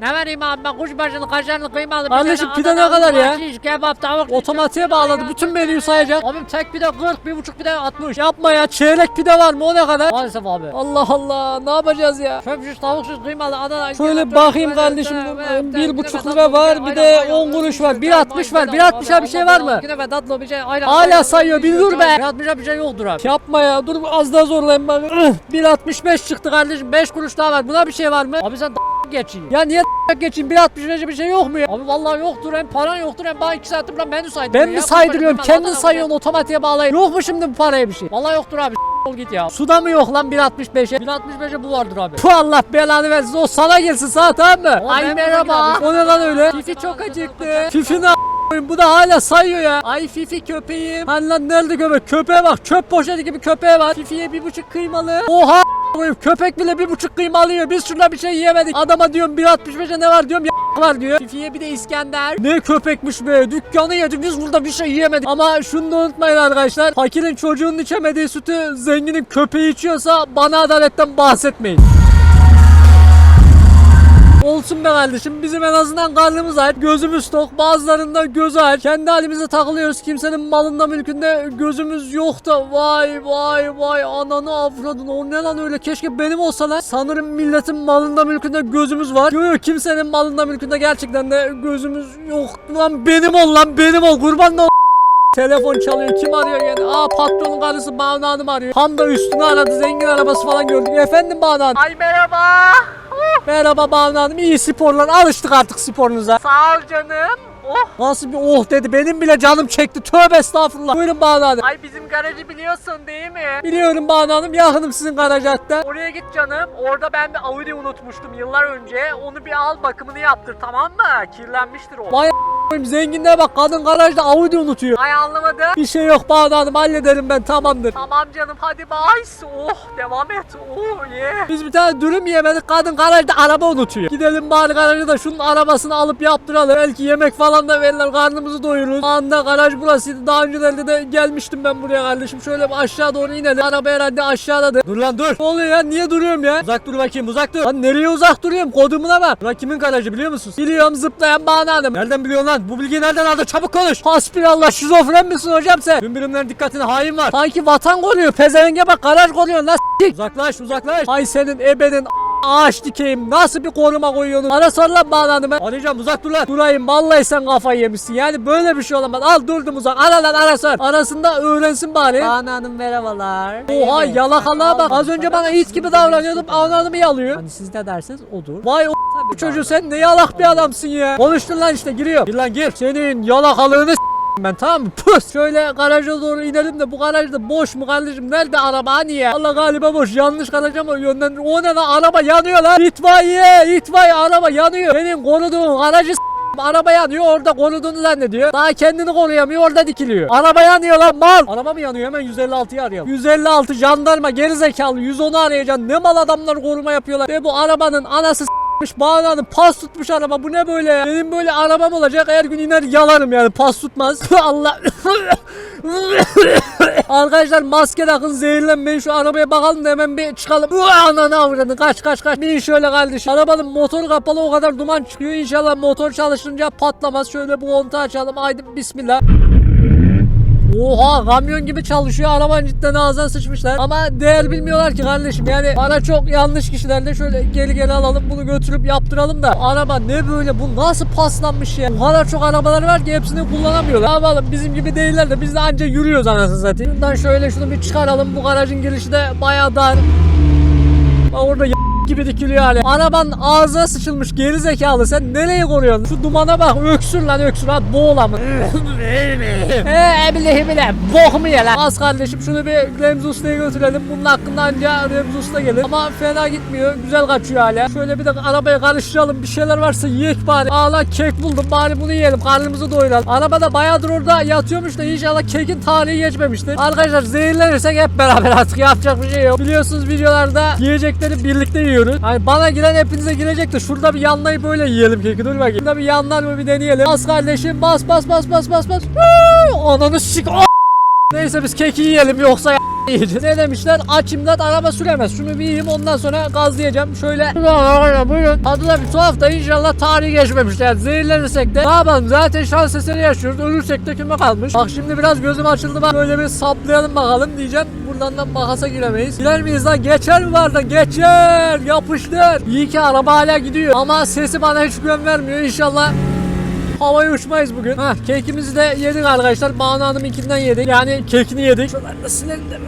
Ne vereyim abi ben kuşbaşılı kaşarlı kıymalı Kardeşim, pide ne kadar ya? Şiş, kebap tavuk Otomatiğe bağladı. Bütün menüyü sayacak. Abim tek pide 40 bir buçuk pide 60 Yapma ya. Çeyrek pide var mı? O ne kadar? Maalesef abi Allah Allah. Ne yapacağız ya? Çöp şiş tavuk şiş kıymalı Adana Şöyle bakayım kardeşim. Bir buçuk lira var. Bir de ayran, 10 kuruş var. ayran, 1.60 var. ayran, 1.60'a bir şey var mı? Tatlı bir şey. Hala sayıyor, bir dur be. 1.60'a bir şey yoktur abi. Yapma ya. Dur az daha zorlayayım bak. Ih, 1.65 çıktı. Kardeşim 5 kuruş daha var. Buna bir şey var mı? Abi sen geçeyim. Ya niye geçeyim? 1.65'e bir şey yok mu ya? Abi vallahi yoktur hem paran yoktur hem bana 2 saattir lan menü saydırıyor Ben mi saydırıyorum? Kendin sayıyorsun otomatiğe bağlayıp. Yok mu şimdi bu paraya bir şey? Vallahi yoktur abi. Ol git ya. Suda mı yok lan 1.65'e? 1.65'e bu vardır abi. Puh Allah belanı versin. O sana gelsin sana tamam mı? Oğlum Ay merhaba. O ne lan öyle? Fifi çok acıktı. Fifi ne? Bu da hala sayıyor ya. Ay Fifi köpeğim. Hani lan nerede köpek? Köpeğe bak. Çöp poşeti gibi köpeğe bak. Fifi'ye bir buçuk kıymalı. Oha a**ayım. Köpek bile bir buçuk kıyma alıyor. Biz şurada bir şey yiyemedik. Adama diyorum 1.65'e ne var diyorum ya var diyor. Fifi'ye bir de İskender. Ne köpekmiş be. Dükkanı yedik. Biz burada bir şey yiyemedik. Ama şunu da unutmayın arkadaşlar. Fakirin çocuğunun içemediği sütü zenginin köpeği içiyorsa bana adaletten bahsetmeyin. Olsun be kardeşim bizim en azından karnımız aç gözümüz tok bazılarında gözü aç kendi halimize takılıyoruz kimsenin malında mülkünde gözümüz yok da vay vay vay ananı avradın o ne lan öyle keşke benim olsa lan sanırım milletin malında mülkünde gözümüz var yok yok kimsenin malında mülkünde gerçekten de gözümüz yok lan benim ol lan benim ol kurban da Telefon çalıyor. Kim arıyor yani? Aa patronun karısı Banu Hanım arıyor. Tam da üstüne aradı. Zengin arabası falan gördük. Efendim Banu Hanım. Ay merhaba. Merhaba Banu Hanım. İyi sporlar. Alıştık artık sporunuza. Sağ ol canım. Oh. Nasıl bir oh dedi. Benim bile canım çekti. Tövbe estağfurullah. Buyurun Banu Hanım. Ay bizim garajı biliyorsun değil mi? Biliyorum Banu Hanım. Yakınım sizin hatta. Oraya git canım. Orada ben bir Audi unutmuştum yıllar önce. Onu bir al bakımını yaptır tamam mı? Kirlenmiştir o. Vay a**ayım, zenginliğe bak. Kadın garajda Audi unutuyor. Ay anlamadım. Bir şey yok Banu Hanım. Hallederim ben. Tamamdır. Tamam canım hadi bye. Oh devam et. Oh yeah. Biz bir tane dürüm yemedik. Kadın garajda araba unutuyor. Gidelim bari garaja da şunun arabasını alıp yaptıralım. Belki yemek falan da verirler. Karnımızı doyururuz. Anda garaj burasıydı. Daha öncelerde de gelmiştim ben buraya kardeşim. Şöyle bir aşağı doğru inelim. Araba herhalde aşağıdadır. Dur lan dur. Ne oluyor ya? Niye duruyorum ya? Uzak dur bakayım uzak dur. Lan nereye uzak duruyorum? Kodumuna bak. Bura kimin garajı biliyor musunuz? Biliyorum zıplayan Banu Hanım. Nereden biliyorsun lan? Bu bilgiyi nereden aldın? Çabuk konuş. Hasbinallah şizofren misin hocam sen? Tüm birimlerin dikkatine hain var. Sanki vatan koruyor. Pezevenge bak garaj koruyor lan s**tik. Uzaklaş uzaklaş. Ay senin ebenin ağaç dikeyim. Nasıl bir koruma koyuyorsun? Ara sor lan Banu Hanım'ı. Arayacağım uzak dur lan. Durayım vallahi sen kafayı yemişsin. Yani böyle bir şey olamaz. Al durdum uzak. Ara lan ara sor. Arasında öğrensin bari. Banu Hanım merhabalar. Oha yalakalığa bak. Az önce bana it gibi davranıyordum. Banu Hanım'ı yalıyor. Hani siz ne derseniz odur. Vay o bu çocuğu sen ne yalak bir adamsın ya. Konuştun lan işte giriyor. Gir lan gir. Senin yalakalığını s- ben tamam mı? Pus. Şöyle garaja doğru inelim de bu garajda boş mu kardeşim? Nerede araba hani ya? Allah galiba boş. Yanlış garaja mı yönlendir? O ne lan? Araba yanıyor lan. İtfaiye. itfaiye araba yanıyor. Senin koruduğun garajı Araba yanıyor orada koruduğunu zannediyor. Daha kendini koruyamıyor orada dikiliyor. Araba yanıyor lan mal. Araba mı yanıyor hemen 156'yı arayalım. 156 jandarma geri zekalı 110'u arayacaksın. Ne mal adamlar koruma yapıyorlar. Ve bu arabanın anası bağladı pas tutmuş araba bu ne böyle ya? Benim böyle arabam olacak her gün iner yalarım yani pas tutmaz. Allah. Arkadaşlar maske takın zehirlenmeyin şu arabaya bakalım da hemen bir çıkalım. Ananı avradın kaç kaç kaç. Bin şöyle kardeşim. Arabanın motoru kapalı o kadar duman çıkıyor. İnşallah motor çalışınca patlamaz. Şöyle bu kontağı açalım. Haydi bismillah. Oha kamyon gibi çalışıyor. Arabanın cidden ağzına sıçmışlar. Ama değer bilmiyorlar ki kardeşim. Yani para çok yanlış kişilerde şöyle geri geri alalım bunu götürüp yaptıralım da. Araba ne böyle? Bu nasıl paslanmış ya? Bu kadar çok arabalar var ki hepsini kullanamıyorlar. Yapalım? Bizim gibi değiller de biz de anca yürüyoruz anasını satayım. Şuradan şöyle şunu bir çıkaralım. Bu garajın girişi de bayağı dar. Orada gibi dikiliyor hali. Arabanın ağzına sıçılmış geri zekalı. Sen nereye koruyorsun? Şu dumana bak. Öksür lan öksür. Ha boğula mı? Eee bile bile. Bok mu ye lan? Az kardeşim şunu bir Remzi Usta'ya götürelim. Bunun hakkında anca Remzi Usta gelir. Ama fena gitmiyor. Güzel kaçıyor hala. Şöyle bir de arabaya karıştıralım. Bir şeyler varsa yiyek bari. Aa lan kek buldum. Bari bunu yiyelim. Karnımızı doyuralım. Arabada bayağıdır orada yatıyormuş da inşallah kekin tarihi geçmemiştir. Arkadaşlar zehirlenirsek hep beraber artık yapacak bir şey yok. Biliyorsunuz videolarda yiyecekleri birlikte yiyoruz. Hani bana giren hepinize girecek de şurada bir yanlayıp böyle yiyelim keki. Dur bakayım. Şurada bir yanlar mı bir deneyelim. Bas kardeşim bas bas bas bas bas bas. Ananı sik. Neyse biz keki yiyelim yoksa yiyeceğiz. Ne demişler? Aç imdat araba süremez. Şunu bir yiyeyim ondan sonra gazlayacağım. Şöyle. Buyurun. Tadı da bir tuhaf da inşallah tarihi geçmemiş. Yani zehirlenirsek de ne yapalım? Zaten şans eseri yaşıyoruz. Ölürsek de kime kalmış? Bak şimdi biraz gözüm açıldı. Bak böyle bir saplayalım bakalım diyeceğim. Buradan da makasa giremeyiz. Girer miyiz lan? Geçer mi var da? Geçer. Yapıştır. İyi ki araba hala gidiyor. Ama sesi bana hiç güven vermiyor. İnşallah Havaya uçmayız bugün. Hah kekimizi de yedik arkadaşlar. Banu Hanım'ınkinden yedik. Yani kekini yedik. Şuraları da silelim de.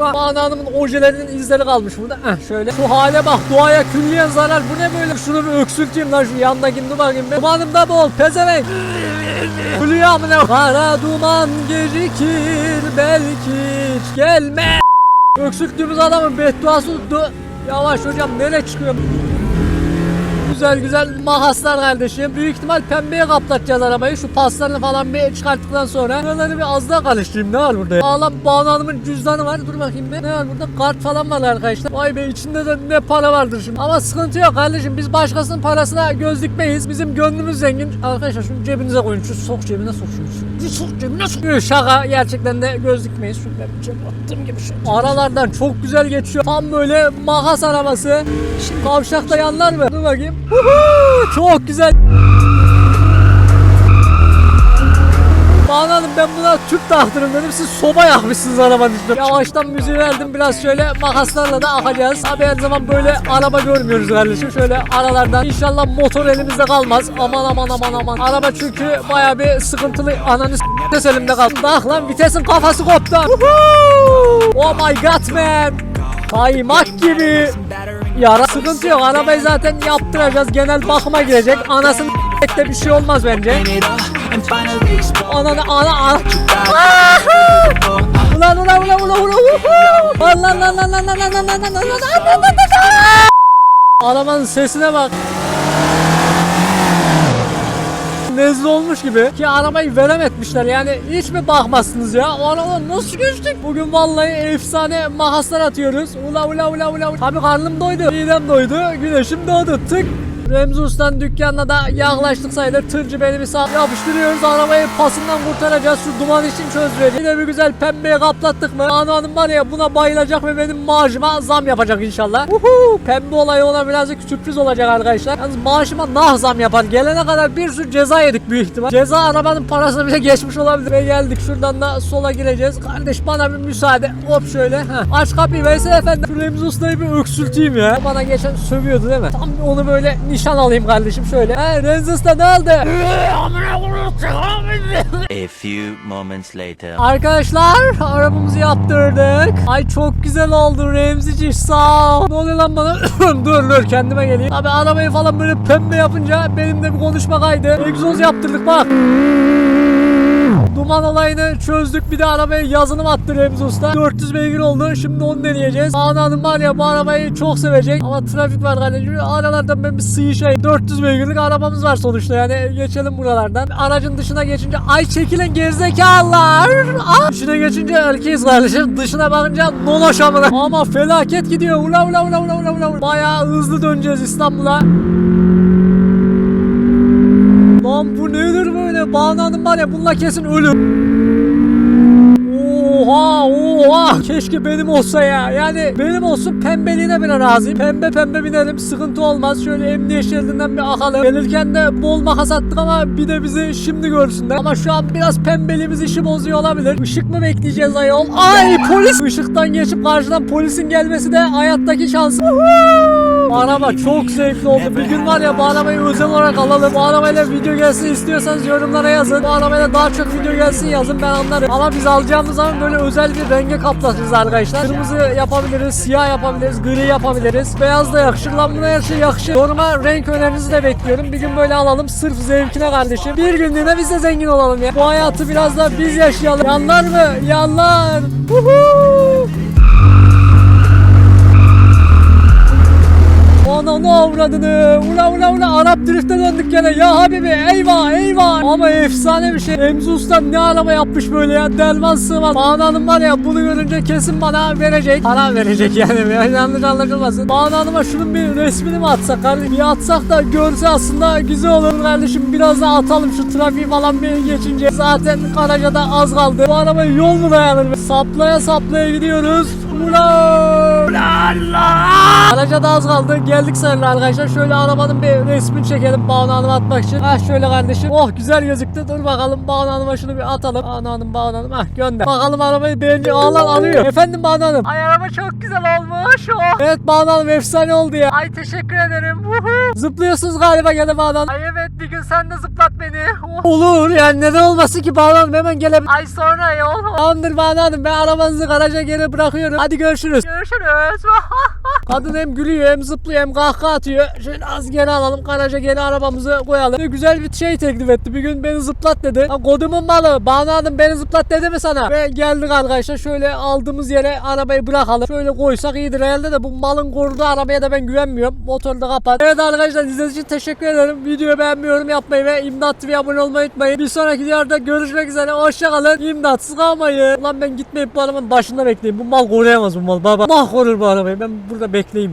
Banu Hanım'ın ojelerinin izleri kalmış burada. Heh şöyle. Şu hale bak doğaya külliyen zarar. Bu ne böyle? Şunu bir öksürteyim lan şu yandakini dur bakayım. Dumanım da bol. Pezevenk. Hülya amına. Kara duman gecikir belki hiç gelme. Öksürttüğümüz adamın bedduası. Yavaş hocam nereye çıkıyor? Güzel güzel makaslar kardeşim. Büyük ihtimal pembeye kaplatacağız arabayı. Şu paslarını falan bir çıkarttıktan sonra. Buraları bir az daha karıştırayım. Ne var burada? ya? Ağlam Banu Hanım'ın cüzdanı var. Dur bakayım bir. Ne var burada? Kart falan var arkadaşlar. Vay be içinde de ne para vardır şimdi. Ama sıkıntı yok kardeşim. Biz başkasının parasına göz dikmeyiz. Bizim gönlümüz zengin. Arkadaşlar şunu cebinize koyun. Şu sok cebine sok şunu. Cebine sok. Yok, Şaka. Gerçekten de göz dikmeyiz. Bir cebe attığım gibi şey. Aralardan çok güzel geçiyor. Tam böyle makas arabası. Şimdi kavşakta yanlar mı? Dur bakayım. Çok güzel. Banu Hanım ben buna tüp taktırın dedim siz soba yakmışsınız arabanın üstüne. Yavaştan müziği verdim biraz şöyle makaslarla da akacağız. Abi her zaman böyle araba görmüyoruz kardeşim. Şöyle aralardan inşallah motor elimizde kalmaz. Aman aman aman aman. Araba çünkü baya bir sıkıntılı ananı s- vites elimde kaldı. Bak lan vitesin kafası koptu. Oh my god man. Kaymak gibi. Yara sıkıntı yok. Arabayı zaten yaptıracağız. Genel bakıma girecek. Anasının de bir şey olmaz bence. Ananı ana ana. Ulan ulan ulan ulan ulan. Lan lan lan lan lan lan lan lan lan lan lan. Arabanın sesine bak. Nezle olmuş gibi ki arabayı verem etmişler yani hiç mi bakmazsınız ya o arabadan nasıl geçtik bugün vallahi efsane makaslar atıyoruz ula ula ula ula tabi karnım doydu midem doydu güneşim doğdu tık Remzi Usta'nın dükkanına da yaklaştık sayılır. Tırcı beni bir sağ yapıştırıyoruz. Arabayı pasından kurtaracağız. Şu duman için çözüyor. Yine bir güzel pembeye kaplattık mı? Anu Hanım var ya buna bayılacak ve benim maaşıma zam yapacak inşallah. Uhu, pembe olayı ona birazcık sürpriz olacak arkadaşlar. Yalnız maaşıma nah zam yapar. Gelene kadar bir sürü ceza yedik büyük ihtimal. Ceza arabanın parasını bile geçmiş olabilir. Ve geldik şuradan da sola gireceğiz. Kardeş bana bir müsaade. Hop şöyle. Heh. Aç kapıyı Veysel Efendi. Şu Remzi Usta'yı bir öksürteyim ya. Bana geçen sövüyordu değil mi? Tam onu böyle nişan alayım kardeşim şöyle. He Remzi Usta ne oldu? A few moments later. Arkadaşlar arabamızı yaptırdık. Ay çok güzel oldu Remzici sağ ol. Ne oluyor lan bana? dur dur kendime geleyim. Abi arabayı falan böyle pembe yapınca benim de bir konuşma kaydı. Egzoz yaptırdık bak. Duman olayını çözdük bir de arabaya yazılım attı Remzi Usta. 400 beygir oldu şimdi onu deneyeceğiz. Banu Hanım var ya bu arabayı çok sevecek ama trafik var kardeşim. Aralardan ben bir sıyışayım. 400 beygirlik arabamız var sonuçta yani geçelim buralardan. Aracın dışına geçince ay çekilin gerizekalılar. Ah! Dışına geçince erkeğiz kardeşim. Dışına bakınca noloş amına. Ama felaket gidiyor. Ula ula ula ula ula ula. Bayağı hızlı döneceğiz İstanbul'a. Lan bu nedir böyle? Banu Hanım var ya bununla kesin ölür. Oha oha! Keşke benim olsa ya. Yani benim olsun pembeliğine bile razıyım. Pembe pembe binelim sıkıntı olmaz. Şöyle emniyet şeridinden bir akalım. Gelirken de bol makas attık ama bir de bizi şimdi görsünler. Ama şu an biraz pembeliğimiz işi bozuyor olabilir. Işık mı bekleyeceğiz ayol? Ay polis! Işıktan geçip karşıdan polisin gelmesi de hayattaki şansım Araba çok zevkli oldu. Bir gün var ya bu arabayı özel olarak alalım. Bu arabayla video gelsin istiyorsanız yorumlara yazın. Bu arabayla daha çok video gelsin yazın ben anlarım. Ama biz alacağımız zaman böyle özel bir renge kaplatırız arkadaşlar. Kırmızı yapabiliriz, siyah yapabiliriz, gri yapabiliriz. Beyaz da yakışır lan buna her şey yakışır. Yoruma renk önerinizi de bekliyorum. Bir gün böyle alalım sırf zevkine kardeşim. Bir günlüğüne biz de zengin olalım ya. Bu hayatı biraz da biz yaşayalım. Yanlar mı? Yanlar. Huhu. Ananı avradını. Ula ula ula Arap drift'e döndük gene. Ya Habibi eyvah eyvah. Ama efsane bir şey. Emzi Usta ne araba yapmış böyle ya. Derman sığmaz. Banu Hanım var ya bunu görünce kesin bana verecek. Para verecek yani. yani yanlış anlaşılmasın. Banu Hanım'a şunun bir resmini mi atsak kardeşim? Bir atsak da görse aslında güzel olur kardeşim. Biraz daha atalım şu trafiği falan bir geçince. Zaten Karaca'da az kaldı. Bu arabaya yol mu dayanır? Saplaya saplaya gidiyoruz. Ula! Ula Allah! Karaca'da az kaldı. Geldik sayılır arkadaşlar. Şöyle arabanın bir resmini çekelim Banu Hanım'a atmak için. Ah şöyle kardeşim. Oh güzel gözüktü. Dur bakalım Banu Hanım'a şunu bir atalım. Banu Hanım Banu Hanım. Ah gönder. Bakalım arabayı beğenecek. Allah alıyor. Efendim Banu Hanım. Ay araba çok güzel olmuş. Oh. Evet Banu Hanım efsane oldu ya. Ay teşekkür ederim. Uhu. Zıplıyorsunuz galiba gene Banu Hanım. Ay evet bir gün sen de zıplat beni. Oh. Olur yani neden olmasın ki Banu Hanım hemen gelebilir. Ay sonra yol. Tamamdır Banu Hanım ben arabanızı garaja geri bırakıyorum. Hadi görüşürüz. Görüşürüz. Kadın hem gülüyor hem zıplıyor hem kahkaha atıyor. Şöyle az geri alalım garaja geri arabamızı koyalım. Ve güzel bir şey teklif etti. Bir gün beni zıplat dedi. Ha, kodumun malı. Banu Hanım beni zıplat dedi mi sana? Ve geldik arkadaşlar şöyle aldığımız yere arabayı bırakalım. Şöyle koysak iyidir herhalde de bu malın koruduğu arabaya da ben güvenmiyorum. Motoru da kapat. Evet arkadaşlar izlediğiniz için teşekkür ederim. Videoyu beğenmeyi, yorum yapmayı ve İmdat TV'ye abone olmayı unutmayın. Bir sonraki videoda görüşmek üzere. Hoşçakalın. İmdatsız kalmayın. Ulan ben gitmeyip bu arabanın başında bekleyeyim. Bu mal koruyamaz bu mal. Baba. Mal korur bu arabayı. Ben burada bekleyeyim ya.